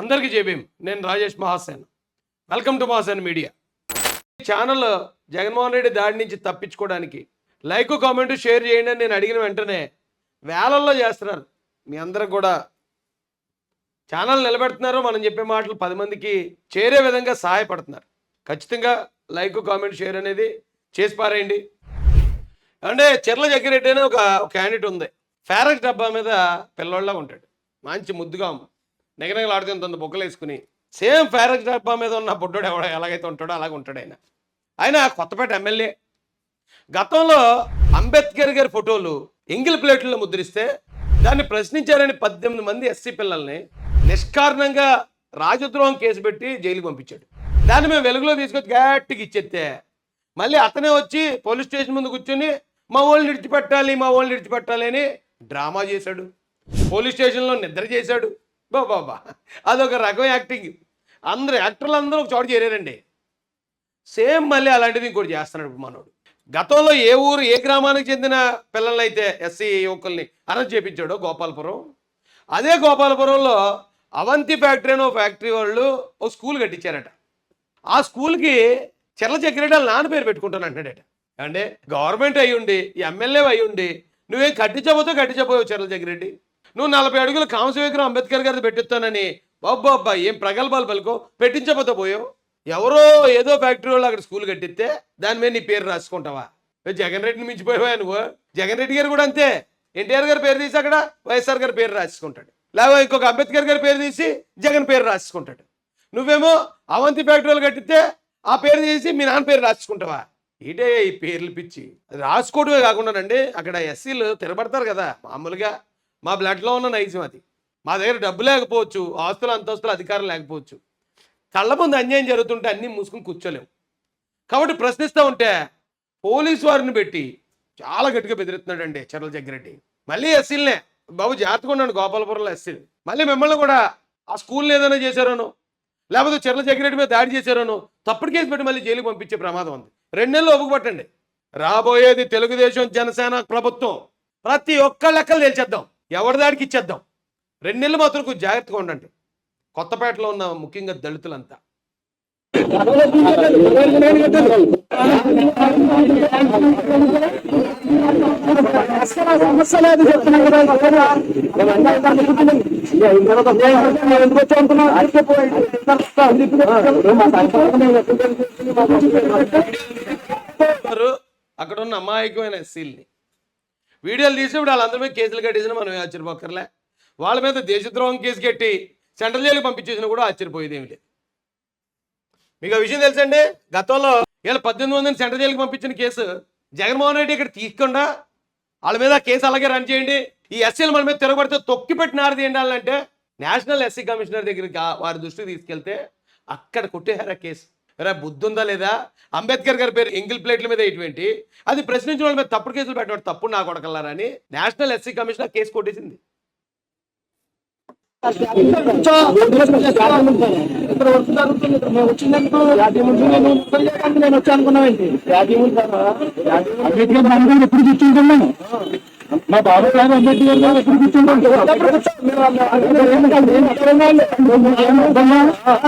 అందరికీ జేబీం నేను Rajesh Mahasen. Welcome to Mahasen media channel Jaganmohan Reddy దాడి నుంచి తప్పించుకోవడానికి లైక్ కామెంట్ షేర్ చేయండి అని నేను అడిగిన వెంటనే వేలల్లో చేస్తున్నారు. మీ అందరు కూడా ఛానల్ నిలబెడుతున్నారు. మనం చెప్పే మాటలు పది మందికి చేరే విధంగా సహాయపడుతున్నారు. ఖచ్చితంగా లైక్ కామెంట్ షేర్ అనేది చేసి పారేయండి. అంటే చెర్ల జగ్గిరెడ్డి అని ఒక క్యాండిడేట్ ఉంది. ఫేరక్ డబ్బా మీద పిల్లోళ్ళ ఉంటాడు. మంచి ముద్దుగా నిగనగలాడుతుంది బొక్కలు వేసుకుని సేమ్ ఫారెక్స్ డబ్బా మీద ఉన్న బుడ్డోడు ఎవడ ఎలాగైతే ఉంటాడో అలాగ ఉంటాడు ఆయన. ఆయన కొత్తపేట ఎమ్మెల్యే గతంలో అంబేద్కర్ గారి ఫోటోలు ఎంగిల్ ప్లేట్లలో ముద్రిస్తే దాన్ని ప్రశ్నించారని పద్దెనిమిది మంది ఎస్సీ పిల్లల్ని నిష్కారణంగా రాజద్రోహం కేసు పెట్టి జైలుకి పంపించాడు. దాన్ని మేము వెలుగులో తీసుకొచ్చి గట్టిగా ఇచ్చేస్తే మళ్ళీ అతనే వచ్చి పోలీస్ స్టేషన్ ముందు కూర్చొని మా వాళ్ళని విడిచిపెట్టాలి మా వాళ్ళని విడిచిపెట్టాలి అని డ్రామా చేశాడు. పోలీస్ స్టేషన్లో నిద్ర చేశాడు. బాబా అదొక రకం యాక్టింగ్ అందరు యాక్టర్లు అందరూ ఒక చోట చేరారండి. సేమ్ మళ్ళీ అలాంటిది ఇంకోటి చేస్తున్నాడు ఇప్పుడు మనోడు. గతంలో ఏ ఊరు ఏ గ్రామానికి చెందిన పిల్లల్ని అయితే ఎస్సీ యువకుల్ని అరెస్ట్ చేపించాడో గోపాలపురం. అదే గోపాలపురంలో అవంతి ఫ్యాక్టరీ అని ఒక ఫ్యాక్టరీ వాళ్ళు ఓ స్కూల్ కట్టించారట. ఆ స్కూల్కి చెర్ల చక్రెడ్డి వాళ్ళ నాన్న పేరు పెట్టుకుంటాను అంటాడట అంటే గవర్నమెంట్ అయ్యుండి ఎమ్మెల్యే అయి ఉండి నువ్వేం కట్టించబోతే కట్టించబోయావు చెర్ల చక్రెడ్డి నువ్వు నలభై అడుగుల కాంస విగ్రహం అంబేద్కర్ గారిది పెట్టిస్తానని. బాబ్బా అబ్బాయి ఏం ప్రగల్భాలు పలుకో. పెట్టించబోతే పోయావు. ఎవరో ఏదో ఫ్యాక్టరీ వాళ్ళు అక్కడ స్కూల్ కట్టిస్తే దాని మీద నీ పేరు రాసుకుంటావా? జగన్ రెడ్డిని మించిపోయావా నువ్వు? జగన్ రెడ్డి గారు కూడా అంతే. ఎన్టీఆర్ గారి పేరు తీసి అక్కడ వైఎస్ఆర్ గారి పేరు రాసుకుంటాడు. లేకపోతే ఇంకొక అంబేద్కర్ గారి పేరు తీసి జగన్ పేరు రాసుకుంటాడు. నువ్వేమో అవంతి ఫ్యాక్టరీలు కట్టితే ఆ పేరు తీసి మీ నాన్న పేరు రాసుకుంటావా? ఏంటే ఈ పేర్లు పిచ్చి? అది రాసుకోవడమే కాకుండానండి అక్కడ ఎస్సీలు తిరబడతారు కదా మామూలుగా. మా బ్లడ్లో ఉన్న నైజం అది. మా దగ్గర డబ్బు లేకపోవచ్చు ఆస్తులు అంతస్తులు అధికారం లేకపోవచ్చు. కళ్ళ ముందు అన్యాయం జరుగుతుంటే అన్నీ మూసుకుని కూర్చోలేము కాబట్టి ప్రశ్నిస్తూ ఉంటే పోలీసు వారిని పెట్టి చాలా గట్టిగా బెదిరిస్తున్నాడండి చర్ల జగ్గిరెడ్డి. మళ్ళీ ఎస్సీలనే. బాబు జాగ్రత్తగా ఉన్నాడు గోపాలపురంలో ఎస్సీలు. మళ్ళీ మిమ్మల్ని కూడా ఆ స్కూల్ని ఏదైనా చేశారనో? లేకపోతే చర్ల జగ్గిరెడ్డి మీద దాడి చేశారనో? తప్పుడు కేసు పెట్టి మళ్ళీ జైలుకి పంపించే ప్రమాదం ఉంది. రెండు నెలలు ఒప్పుకు రాబోయేది తెలుగుదేశం జనసేన ప్రభుత్వం. ప్రతి ఒక్క లెక్కలు తేల్చేద్దాం. ఎవరి దాడికి ఇచ్చేద్దాం? రెండు నెలలు మాత్రం కొంచెం జాగ్రత్తగా ఉండండి. కొత్తపేటలో ఉన్న ముఖ్యంగా దళితులంతా. అక్కడ ఉన్న అమాయకమైన ఎస్సీల్ని వీడియోలు తీసి ఇప్పుడు వాళ్ళందరి మీద కేసులు కట్టేసిన మనం ఆశ్చర్యపోకర్లే వాళ్ళ మీద దేశద్రోహం కేసు కట్టి సెంట్రల్ జైలుకి పంపించేసిన కూడా ఆశ్చర్యపోయేది ఏమి లేదు. మీకు ఆ విషయం తెలుసండి? గతంలో వీళ్ళ పద్దెనిమిది మందిని సెంట్రల్ జైలుకి పంపించిన కేసు జగన్మోహన్ రెడ్డి ఇక్కడ తీయకుండా వాళ్ళ మీద కేసు అలాగే రన్ చేయండి. ఈ ఎస్సీలు మన మీద తిరగబడితే తొక్కి పెట్టినారు ఏంటంటే నేషనల్ ఎస్సీ కమిషనర్ దగ్గరికి వారి దృష్టికి తీసుకెళ్తే అక్కడ కొట్టేశారు ఆ కేసు. రే బుద్ధి ఉందా లేదా? అంబేద్కర్ గారి పేరు ఎంగిల్ ప్లేట్ల మీద ఇటువంటి. అది ప్రశ్నించిన వాళ్ళ మీద తప్పుడు కేసులు పెట్టడం తప్పుడు నా కొడకల్లారా అని నేషనల్ ఎస్సీ కమిషనర్ కేసు కొట్టేసింది. ఎప్పుడు కూర్చుంటున్నాను మా బాబు గారు అంబేద్కర్ గారు ఎప్పుడు కూర్చుంటాం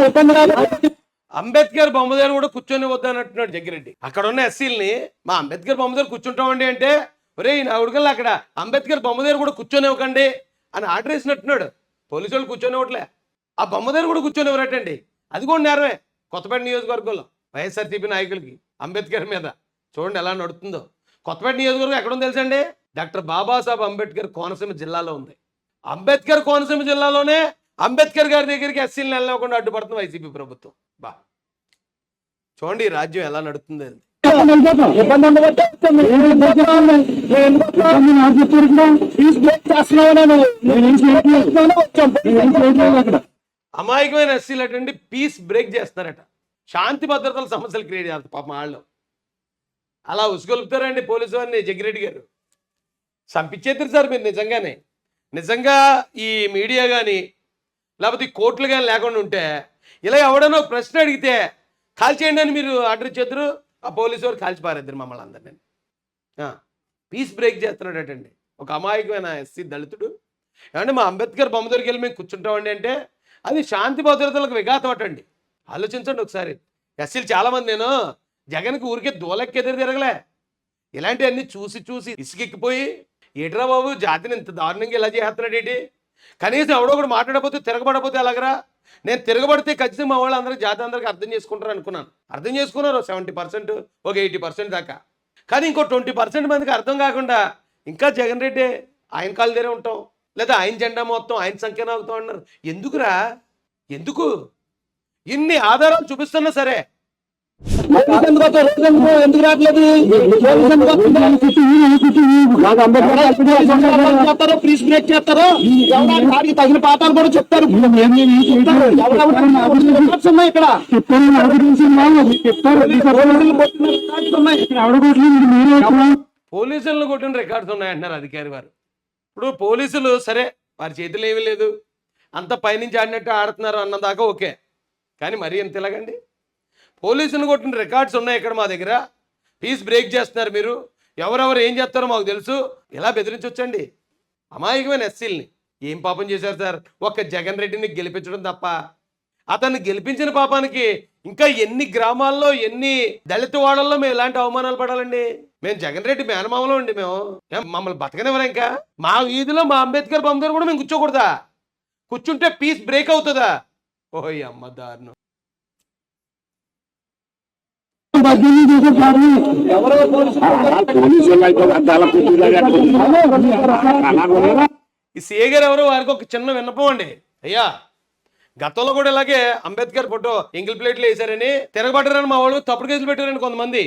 ఇబ్బంది రాలేదు అంబేద్కర్ బొమ్మ దగ్గర కూడా కూర్చొని వద్దనంటున్నాడు జగ్గిరెడ్డి. అక్కడ ఉన్న ఎస్సీల్ని మా అంబేద్కర్ బొమ్మ దగ్గర కూర్చుంటామండి అంటే ఒరే నా ఉడకల్లా అక్కడ అంబేద్కర్ బొమ్మ దగ్గర కూడా కూర్చొని ఇవ్వకండి అని ఆర్డర్ వేసినట్టున్నాడు పోలీసు వాళ్ళు కూర్చొని ఇవ్వట్లే. ఆ బొమ్మ దగ్గర కూడా కూర్చొని ఇవ్వరటండి. అది కూడా నేరమే కొత్తపేట నియోజకవర్గంలో వైఎస్ఆర్సీపీ నాయకులకి అంబేద్కర్ మీద. చూడండి ఎలా నడుతుందో కొత్తపేట నియోజకవర్గం ఎక్కడ ఉందో తెలుసండి? డాక్టర్ బాబాసాహెబ్ అంబేద్కర్ కోనసీమ జిల్లాలో ఉంది. అంబేద్కర్ కోనసీమ జిల్లాలోనే అంబేద్కర్ గారి దగ్గరికి ఎస్సీలను వెళ్ళకుండా అడ్డుపడుతుంది వైసీపీ ప్రభుత్వం. బా. చూడండి రాజ్యం ఎలా నడుస్తుంది అమాయకమైన ఎస్సీలు అటండి పీస్ బ్రేక్ చేస్తున్నారట. శాంతి భద్రతల సమస్యలు క్రియేట్ చేస్తారు పాపం వాళ్ళు. అలా ఉసుగొలుపుతారండి పోలీసు వారిని జగ్గిరెడ్డి గారు. చంపించేద్దరు సార్ మీరు నిజంగానే. నిజంగా ఈ మీడియా కానీ లేకపోతే ఈ కోర్టులు కానీ లేకుండా ఉంటే ఇలా ఎవడనో ప్రశ్న అడిగితే కాల్చేయండి అని మీరు ఆర్డర్ ఇచ్చేద్దరు ఆ పోలీసు వారు కాల్చి పారేద్దరు మమ్మల్ని అందరినీ. పీస్ బ్రేక్ చేస్తున్నాడటండి ఒక అమాయకమైన ఎస్సీ దళితుడు. ఏమంటే మా అంబేద్కర్ బొమ్మ దగ్గరికి వెళ్ళి మేము కూర్చుంటామండి అంటే అది శాంతి భద్రతలకు విఘాతం అటండి. ఆలోచించండి ఒకసారి. ఎస్సీలు చాలామంది నేను జగన్కి ఊరికే దూలెక్కి ఎదురు తిరగలే. ఇలాంటివన్నీ చూసి చూసి ఇసుకెక్కిపోయి ఏట్రా బాబు జాతిని ఇంత దారుణంగా ఇలా చేస్తున్నాడు ఏంటి కనీసం ఎవడో ఒకడు మాట్లాడకపోతే తిరగబడకపోతే ఎలాగరా? నేను తిరగబడితే ఖచ్చితంగా మా వాళ్ళు జాతి అందరికీ అర్థం చేసుకుంటారు అనుకున్నాను. అర్థం చేసుకున్నారు సెవెంటీ పర్సెంట్ ఒక ఎయిటీ పర్సెంట్ దాకా. కానీ ఇంకో ట్వంటీ పర్సెంట్ మందికి అర్థం కాకుండా ఇంకా జగన్ రెడ్డి ఆయన కాళ్ళ దగ్గరే ఉంటాం. లేదా ఆయన జెండా మొత్తం ఆయన సంఖ్యను అవుతాం అన్నారు. ఎందుకురా? ఎందుకు? ఇన్ని ఆధారాలు చూపిస్తున్నా సరే. ఎందుకు రావట్లేదు చేస్తారు బ్రేక్ చేస్తారు వాడికి తగిన పాఠాలు కూడా చెప్తారు ఇక్కడ పోలీసులు ఉన్నాయి. పోలీసులను కొట్టిన రికార్డ్స్ ఉన్నాయంటున్నారు అధికారి వారు. ఇప్పుడు పోలీసులు సరే వారి చేతిలో ఏమీ లేదు. అంత పైనుంచి ఆడినట్టు ఆడుతున్నారు అన్నదాకా ఓకే. కానీ మరీ ఎంత ఇలాగండి? పోలీసులు కొట్టిన రికార్డ్స్ ఉన్నాయి ఇక్కడ మా దగ్గర. పీస్ బ్రేక్ చేస్తున్నారు మీరు. ఎవరెవరు ఏం చేస్తారో మాకు తెలుసు. ఇలా బెదిరించవచ్చండి అమాయకమైన ఎస్సీల్ని. ఏం పాపం చేశారు సార్? ఒక్క జగన్ రెడ్డిని గెలిపించడం తప్ప. అతన్ని గెలిపించిన పాపానికి ఇంకా ఎన్ని గ్రామాల్లో ఎన్ని దళిత వాడల్లో మేము ఇలాంటి అవమానాలు పడాలండి? మేము జగన్ రెడ్డి మేనమామలో అండి మేము. మమ్మల్ని బతకనివ్వరు ఇంకా? మా వీధిలో మా అంబేద్కర్ బొమ్మ కూడా మేము కూర్చోకూడదా? కూర్చుంటే పీస్ బ్రేక్ అవుతుందా? ఓయ్ అమ్మ దారుణం. ఎవరో ఈ సీఏ గారు ఎవరో? వారికి ఒక చిన్న విన్నపం అండి. అయ్యా గతంలో కూడా ఇలాగే అంబేద్కర్ ఫోటో ఎంగిల్ ప్లేట్లు వేశారని తిరగబడ్డారని మా వాళ్ళు తప్పుడు కేసులు పెట్టారండి కొంతమంది.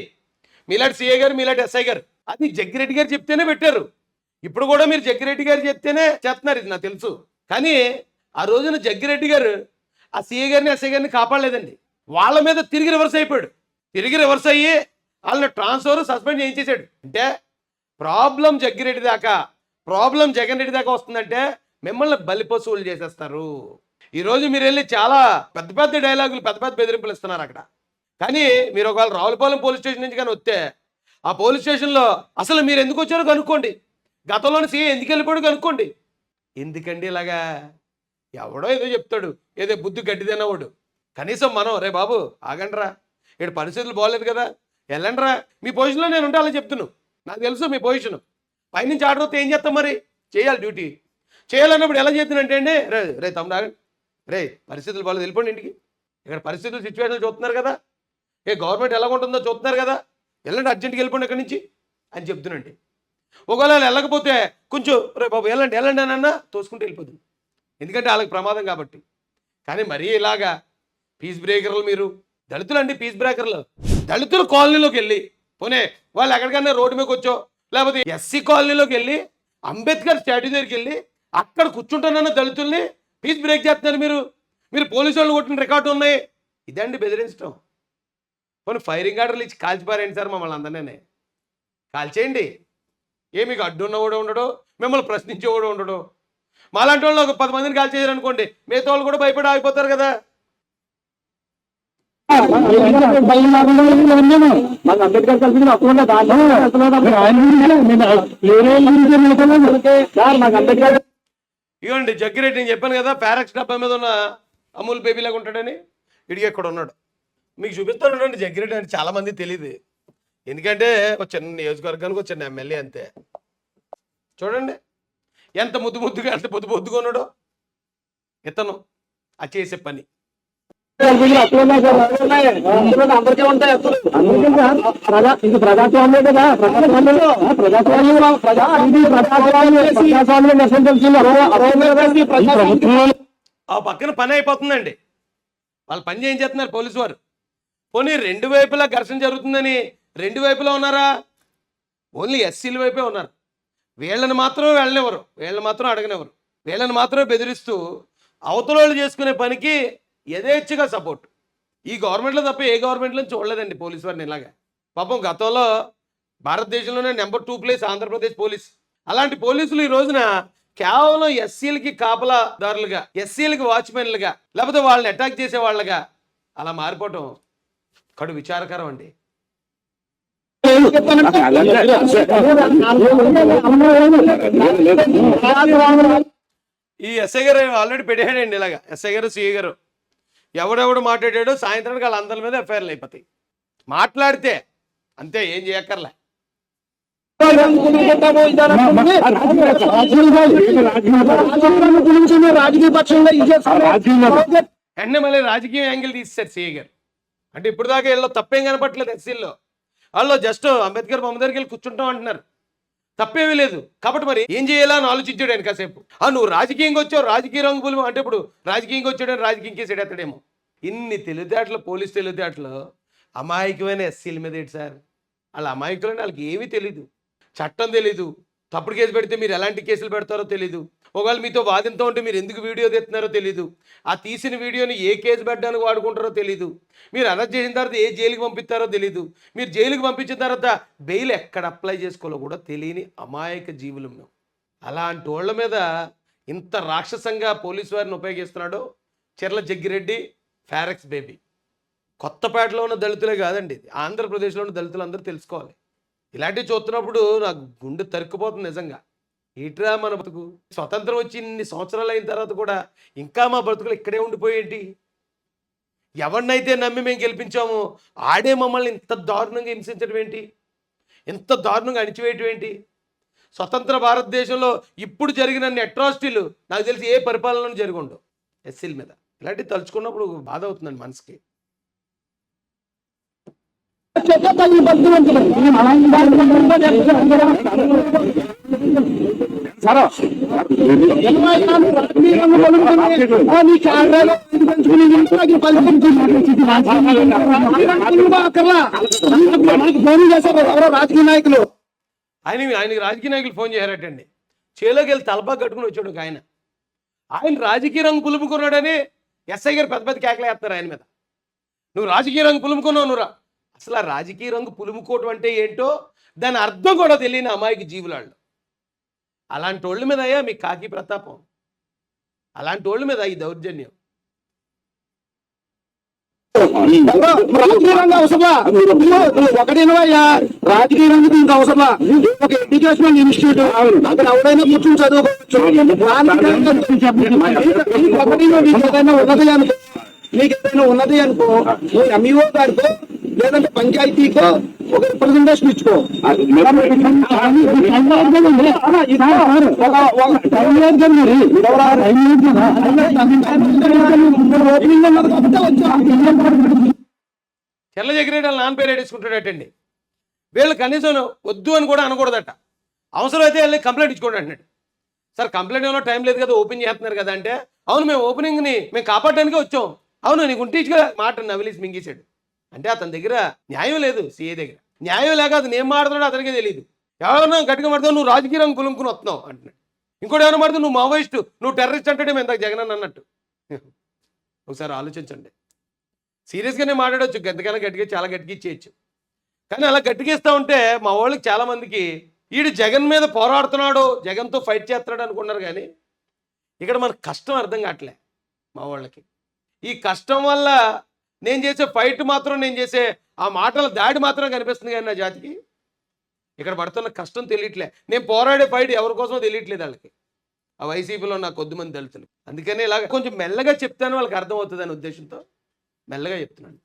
మీలాంటి సీఏ గారు మీలాంటి ఎస్ఐ గారు అది జగ్గిరెడ్డి గారు చెప్తేనే పెట్టారు. ఇప్పుడు కూడా మీరు జగ్గిరెడ్డి గారు చెప్తేనే చేస్తున్నారు ఇది నాకు తెలుసు. కానీ ఆ రోజున జగ్గిరెడ్డి గారు ఆ సీఏ గారిని ఎస్ఐ గారిని కాపాడలేదండి. వాళ్ళ మీద తిరిగి రివర్స్ అయిపోయాడు. తిరిగి రివర్స్ అయ్యి వాళ్ళని ట్రాన్స్ఫర్ సస్పెండ్ చేయించేసాడు. అంటే ప్రాబ్లం జగ్గిరెడ్డి దాకా ప్రాబ్లం జగన్ రెడ్డి దాకా వస్తుందంటే మిమ్మల్ని బలిపశువులు చేసేస్తారు. ఈరోజు మీరు వెళ్ళి చాలా పెద్ద పెద్ద డైలాగులు పెద్ద పెద్ద బెదిరింపులు ఇస్తున్నారు అక్కడ. కానీ మీరు ఒకవేళ రావులపాలెం పోలీస్ స్టేషన్ నుంచి కానీ వస్తే ఆ పోలీస్ స్టేషన్లో అసలు మీరు ఎందుకు వచ్చారో కనుక్కోండి. గతంలోని సీఏ ఎందుకు వెళ్ళిపోయాడు కనుక్కోండి. ఎందుకండి ఇలాగా? ఎవడో ఏదో చెప్తాడు. ఏదో బుద్ధి గడ్డిదన్నవాడు కనీసం మనం రే బాబు ఆగండ్రా. ఇక్కడ పరిస్థితులు బాగోలేదు కదా. వెళ్ళండిరా. మీ పొజిషన్లో నేను ఉంటే అలా చెప్తున్నాను నాకు తెలుసు మీ పొజిషన్. పైనుంచి ఆర్డర్ వస్తే ఏం చేస్తాం మరి? చేయాలి డ్యూటీ. చేయాలన్నప్పుడు ఎలా చేద్దానంటే అండి రే రే తమ్ముడు ఆగండి రే పరిస్థితులు బాగాలేదు వెళ్ళిపోండి ఇంటికి. ఇక్కడ పరిస్థితులు సిచ్యువేషన్లు చూస్తున్నారు కదా. ఏ గవర్నమెంట్ ఎలా ఉంటుందో చూస్తున్నారు కదా. వెళ్ళండి అర్జెంట్కి వెళ్ళిపోండి ఇక్కడి నుంచి అని చెప్తున్నాండి ఒకవేళ వెళ్ళకపోతే కొంచెం రే బాబు వెళ్ళండి వెళ్ళండి అని అన్నా తోసుకుంటూ వెళ్ళిపోతుంది. ఎందుకంటే వాళ్ళకి ప్రమాదం కాబట్టి. కానీ మరీ ఇలాగా పీస్ బ్రేకర్లు మీరు దళితులు అండి పీస్ బ్రేకర్లు దళితులు కాలనీలోకి వెళ్ళి పోనీ వాళ్ళు ఎక్కడికైనా రోడ్డు మీదకి వచ్చో లేకపోతే ఎస్సీ కాలనీలోకి వెళ్ళి అంబేద్కర్ స్టాట్యూ దగ్గరికి వెళ్ళి అక్కడ కూర్చుంటున్న దళితుల్ని పీస్ బ్రేక్ చేస్తున్నారు మీరు. మీరు పోలీసు వాళ్ళు కొట్టిన రికార్డు ఉన్నాయి. ఇదండి బెదిరించడం పోనీ ఫైరింగ్ ఆర్డర్లు ఇచ్చి కాల్చిపారేయండి సార్ మమ్మల్ని అందరినీ. కాల్చేయండి. ఏ మీకు అడ్డున్న కూడా ఉండడు మిమ్మల్ని ప్రశ్నించే కూడా ఉండడు. మాలాంటి వాళ్ళు ఒక పది మందిని కాల్చేయారనుకోండి మిగతా వాళ్ళు కూడా భయపడి ఆగిపోతారు కదా. మాకు అంబేద్కర్ కలిసి అప్పుడు అంబేద్కర్ ఇవ్వండి జగ్గిరెడ్డి నేను చెప్పాను కదా ప్యారెక్స్ డబ్బా మీద ఉన్న అమూల్ బేబీ లాగా ఉంటాడని. ఇడిగి ఎక్కడ ఉన్నాడు? మీకు చూపిస్తాను చూడండి జగ్గిరెడ్డి అంటే చాలా మంది తెలియదు ఎందుకంటే ఒక చిన్న నియోజకవర్గానికి ఒక చిన్న ఎమ్మెల్యే అంతే. చూడండి ఎంత ముద్దు ముద్దుగా ఎంత పొద్దు పొద్దుగా ఉన్నాడో. ఇతను ఆ చేసే పని. అందరికీ ఉంటాయి ఇది కదా ప్రజా ఇది ప్రజాస్వామ్యం ప్రజాస్వామ్యం నష్టం తెలిసింది. ఆ పక్కన పని అయిపోతుందండి. వాళ్ళు పని ఏం చేస్తున్నారు పోలీసు వారు? పోనీ రెండు వైపులా ఘర్షణ జరుగుతుందని రెండు వైపులా ఉన్నారా? ఓన్లీ ఎస్సీల వైపే ఉన్నారు. వీళ్ళని మాత్రం వెళ్ళనివ్వరు. వీళ్ళని మాత్రం అడగనివ్వరు. వీళ్ళని మాత్రమే బెదిరిస్తూ అవతల వాళ్ళు చేసుకునే పనికి యథేచ్ఛగా సపోర్ట్ ఈ గవర్నమెంట్లో తప్ప ఏ గవర్నమెంట్లో చూడలేదండి పోలీస్ వారిని ఇలాగా. పాపం గతంలో భారతదేశంలోనే number two place Andhra Pradesh police. అలాంటి పోలీసులు ఈ రోజున కేవలం ఎస్సీలకి కాపలాదారులుగా ఎస్సీలకి వాచ్మెన్లుగా లేకపోతే వాళ్ళని అటాక్ చేసే వాళ్ళగా అలా మారిపోవటం కడు విచారకరం అండి. ఈ ఎస్ఐ గారు ఆల్రెడీ పెట్టాడండి ఇలాగా. ఎస్ఐ గారు సిఐ గారు. ఎవడెవడు మాట్లాడాడో సాయంత్రానికి వాళ్ళ అందరి మీద ఎఫ్ఐఆర్లు అయిపోతాయి. మాట్లాడితే అంతే ఏం చేయక్కర్లే. రాజకీయ పక్షంగా వెంటనే మళ్ళీ రాజకీయ యాంగిల్ తీసేశారు సిఐ గారు? అంటే ఇప్పుడు దాకా వీళ్ళు తప్పేం కనపట్లేదు ఎస్సీల్లో. వాళ్ళు జస్ట్ అంబేద్కర్ బొమ్మ దగ్గరికి వెళ్ళి కూర్చుంటాం అంటున్నారు. తప్పేమీ లేదు. కాబట్టి మరి ఏం చేయాలని ఆలోచించాడు ఆయన కాసేపు. ఆ నువ్వు రాజకీయంగా వచ్చావు రాజకీయ రంగులు అంటే ఇప్పుడు రాజకీయంగా వచ్చాడని రాజకీయం కేసు అతడేమో ఇన్ని తెలివితేటలు పోలీస్ తెలివితేటలు అమాయకమైన ఎస్సీల మీద ఏంటి సార్? వాళ్ళ అమాయకులని వాళ్ళకి ఏమీ తెలీదు. చట్టం తెలీదు. తప్పుడు కేసు పెడితే మీరు ఎలాంటి కేసులు పెడతారో తెలీదు. ఒకవేళ మీతో వాదింతో ఉంటే మీరు ఎందుకు వీడియో తెస్తున్నారో తెలీదు. ఆ తీసిన వీడియోని ఏ కేసు పెట్టడానికి వాడుకుంటారో తెలీదు. మీరు అరెస్ట్ చేసిన తర్వాత ఏ జైలుకి పంపిస్తారో తెలీదు. మీరు జైలుకి పంపించిన తర్వాత బెయిల్ ఎక్కడ అప్లై చేసుకోవాలో కూడా తెలియని అమాయక జీవులు మేము అలాంటి వాళ్ళ మీద ఇంత రాక్షసంగా పోలీసు వారిని ఉపయోగిస్తున్నాడో చెర్ల జగ్గిరెడ్డి ఫారెక్స్ బేబీ. కొత్తపేటలో ఉన్న దళితులే కాదండి ఇది. ఆంధ్రప్రదేశ్లో ఉన్న దళితులు అందరూ తెలుసుకోవాలి. ఇలాంటివి చూస్తున్నప్పుడు నాకు గుండె తరుక్కుపోతుంది నిజంగా. ఏట్రా మన బతుకు. స్వతంత్రం వచ్చి ఇన్ని సంవత్సరాలు అయిన తర్వాత కూడా ఇంకా మా బ్రతుకులు ఇక్కడే ఉండిపోయేంటి? ఎవరినైతే నమ్మి మేము గెలిపించామో ఆడే మమ్మల్ని ఇంత దారుణంగా హింసించడం ఏంటి? ఇంత దారుణంగా అణిచివేయటం ఏంటి? స్వతంత్ర భారతదేశంలో ఇప్పుడు జరిగిన అట్రాసిటీలు నాకు తెలిసి ఏ పరిపాలనలో జరిగి ఎస్సీల మీద. ఇలాంటివి తలుచుకున్నప్పుడు బాధ అవుతుందండి మనసుకి. రాజకీయ నాయకులు ఆయన ఆయనకి రాజకీయ నాయకులు ఫోన్ చేశారటండి. చేలోకి వెళ్ళి తలపా కట్టుకుని వచ్చాడు ఆయన. ఆయన రాజకీయ రంగు పులుముకున్నాడని ఎస్ఐ గారు పెద్ద పెద్ద కేకలు వేస్తారు ఆయన మీద. నువ్వు రాజకీయ రంగు పులుముకున్నావు నువ్వురా. అసలు ఆ రాజకీయ రంగు పులుముకోవటం అంటే ఏంటో దాని అర్థం కూడా తెలియని అమాయక జీవులాళ్ళు. అలాంటి వాళ్ళ మీద అయ్యా మీ కాకి ప్రతాపం. అలాంటి వాళ్ళ మీద ఈ దౌర్జన్యం. రాజకీయ రంగం అవసరమా ఒకటేనవయ్యా రాజకీయ రంగం దీనికి అవసరమా? ఒక ఎడ్యుకేషనల్ ఇన్స్టిట్యూట్. అక్కడ ఎవరైనా కూర్చొని చదువుకోవచ్చు. నీకు ఒకటి నీకు ఏదైనా ఉన్నది అనుకో నీకు ఏదైనా ఉన్నది అనుకో ఎంఈఓ గారికో లేదంటే పంచాయతీకో ఒక రిప్రజెంటేషన్ ఇచ్చుకో. చెల్ల జగిరేటలు నాన్న పేరు ఏడేసుకుంటాడటండి వీళ్ళు కనీసం వద్దు అని కూడా అనకూడదట. అవసరం అయితే వెళ్ళి కంప్లైంట్ ఇచ్చుకోండి అంటున్నాడు. సార్ కంప్లైంట్ ఏమో టైం లేదు కదా ఓపెన్ చేస్తున్నారు కదా అంటే అవును మేము ఓపెనింగ్ని మేము కాపాడడానికే వచ్చాం. అవును నీకు ఉంటే ఇచ్చుకో మాట నవిలీసి మింగేశాడు. అంటే అతని దగ్గర న్యాయం లేదు సీఏ దగ్గర. న్యాయం లేక అతను ఏం మాడుతున్నాడో అతనికే తెలియదు ఎవరన్నా గట్టిగా మాడుతావు నువ్వు రాజకీయ రంగు పులుముకుని వస్తున్నావు అంటున్నాడు. ఇంకోటి ఎవరైనా మాడుతూ నువ్వు మావోయిస్టు నువ్వు టెర్రరిస్ట్ అంటే మేము ఇందాక జగన్ అని అన్నట్టు. ఒకసారి ఆలోచించండి. సీరియస్గానే మాట్లాడవచ్చు గంతకైనా గట్టిగా చాలా గట్టిగా ఇచ్చేయచ్చు. కానీ అలా గట్టిగా ఇస్తా ఉంటే మా వాళ్ళకి చాలామందికి ఈడు జగన్ మీద పోరాడుతున్నాడు జగన్తో ఫైట్ చేస్తున్నాడు అనుకున్నారు కానీ ఇక్కడ మనకు కష్టం అర్థం కావట్లే మా వాళ్ళకి. ఈ కష్టం వల్ల నేను చేసే ఫైట్ మాత్రం నేను చేసే ఆ మాటల దాడి మాత్రం కనిపిస్తుంది కానీ నా జాతికి. ఇక్కడ పడుతున్న కష్టం తెలియట్లే. నేను పోరాడే ఫైట్ ఎవరి కోసమో తెలియట్లేదు వాళ్ళకి. ఆ వైసీపీలో నాకు కొద్దిమంది దళితులు. అందుకని కొంచెం మెల్లగా చెప్తాను వాళ్ళకి అర్థమవుతుంది అనే ఉద్దేశంతో మెల్లగా చెప్తున్నాను.